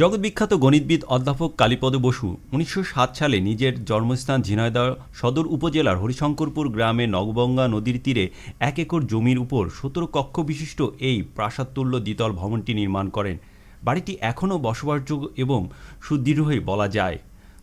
জগৎবিখ্যাত গণিতবিদ অধ্যাপক কালীপদ বসু উনিশশো সাত সালে নিজের জন্মস্থান ঝিনাইদহ সদর উপজেলার হরিশঙ্করপুর গ্রামে নবগঙ্গা নদীর তীরে এক একর জমির উপর সতেরো কক্ষ বিশিষ্ট এই প্রাসাদতুল্য দ্বিতল ভবনটি নির্মাণ করেন। বাড়িটি এখনও বসবাসযোগ্য এবং সুদৃঢ়ই বলা যায়।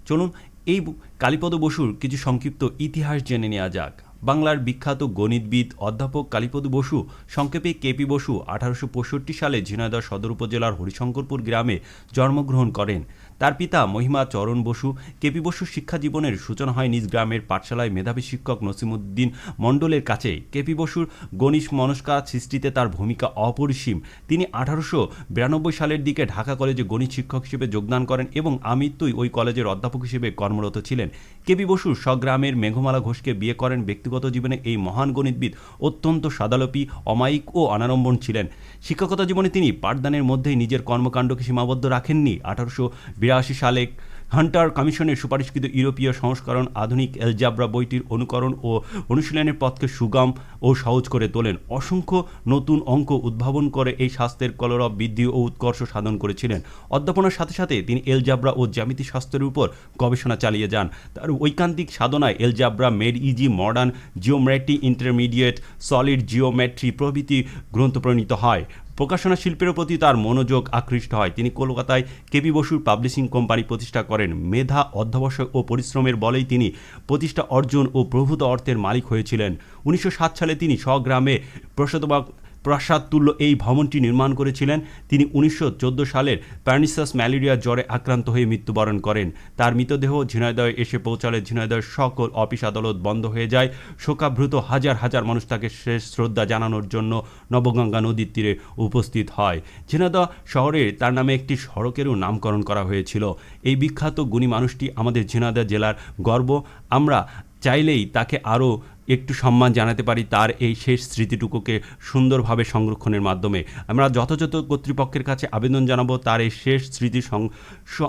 চলুন এই কালীপদ বসুর কিছু সংক্ষিপ্ত ইতিহাস জেনে নেওয়া যাক। বাংলার বিখ্যাত গণিতবিদ অধ্যাপক কালীপদ বসু, সংক্ষেপে কেপি বসু আঠারোশো পঁয়ষট্টি সালে ঝিনাইদহ সদর উপজেলার হরিশঙ্করপুর গ্রামে জন্মগ্রহণ করেন। তার পিতা মহিমা চরণ বসু, কেপি বসুর শিক্ষা জীবনের সূচনা হয় নিজ গ্রামের পাঠশালায় মেধাবী শিক্ষক নসিমুদ্দিন মণ্ডলের কাছে কেপি বসুর গণিত মনস্কার সৃষ্টিতে তার ভূমিকা অপরিসীম। তিনি আঠারোশো বিরানব্বই সালের দিকে ঢাকা কলেজে গণিত শিক্ষক হিসেবে যোগদান করেন এবং আমৃত্যুই ওই কলেজের অধ্যাপক হিসেবে কর্মরত ছিলেন। কেপি বসু স্বগ্রামের মেঘমালা ঘোষকে বিয়ে করেন ব্যক্তিগত জীবনে এই মহান গণিতবিদ অত্যন্ত সাদালপি, অমায়িক ও অনারম্বন ছিলেন। শিক্ষকতা জীবনে তিনি পাঠদানের মধ্যেই নিজের কর্মকাণ্ডকে সীমাবদ্ধ রাখেননি। আঠারোশো বিরাশি সালে হান্টার কমিশনের সুপারিশকৃত ইউরোপীয় সংস্করণ আধুনিক এলজাবরা বইটির অনুকরণ ও অনুশীলনের পথকে সুগম ও সহজ করে তোলেন। অসংখ্য নতুন অঙ্ক উদ্ভাবন করে এই স্বাস্থ্যের কলরব বৃদ্ধি ও উৎকর্ষ সাধন করেছিলেন। অধ্যাপনার সাথে সাথে তিনি এলজাবরা ও জ্যামিতি শাস্ত্রের উপর গবেষণা চালিয়ে যান। তার ঐকান্তিক সাধনায় algebra, made easy, modern geometry, intermediate, solid geometry প্রভৃতি গ্রন্থ প্রণীত হয়। প্রকাশনা শিল্পের প্রতি তার মনোযোগ আকৃষ্ট হয়। তিনি কলকাতায় কেপি বসুর পাবলিশিং কোম্পানি প্রতিষ্ঠা করেন। মেধা, অধ্যবসায় ও পরিশ্রমের বলেই তিনি প্রতিষ্ঠা অর্জন ও প্রভূত অর্থের মালিক হয়েছিলেন। উনিশশো সাত সালে তিনি স্বগ্রামে প্রসতবাগ প্রাসাদ তুল্য এই ভবনটি নির্মাণ করেছিলেন। তিনি উনিশশো চোদ্দ সালের প্যানিসাস ম্যালেরিয়া জ্বরে আক্রান্ত হয়ে মৃত্যুবরণ করেন। তার মৃতদেহ ঝিনাইদহে এসে পৌঁছালে ঝিনাইদহের সকল অফিস আদালত বন্ধ হয়ে যায়। শোকাভ্রুত হাজার হাজার মানুষ তাকে শেষ শ্রদ্ধা জানানোর জন্য নবগঙ্গা নদীর তীরে উপস্থিত হয়। ঝিনাইদহ শহরে তার নামে একটি সড়কেরও নামকরণ করা হয়েছিল। এই বিখ্যাত গুণী মানুষটি আমাদের ঝিনাইদহ জেলার গর্ব। আমরা চাইলেই তাকে আরও একটু সম্মান জানাতে পারি তার এই শেষ স্মৃতিটুকুকে সুন্দরভাবে সংরক্ষণের মাধ্যমে। আমরা যথাযথ কর্তৃপক্ষের কাছে আবেদন জানাব তার এই শেষ স্মৃতি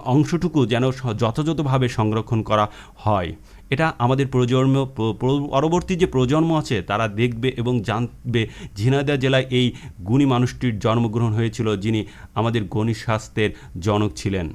অংশটুকু যেন যথাযথভাবে সংরক্ষণ করা হয়। এটা আমাদের প্রজন্ম পরবর্তী যে প্রজন্ম আছে তারা দেখবে এবং জানবে। ঝিনাইদহ জেলায় এই গুণী মানুষটির জন্মগ্রহণ হয়েছিল যিনি আমাদের গণিত শাস্ত্রের জনক ছিলেন।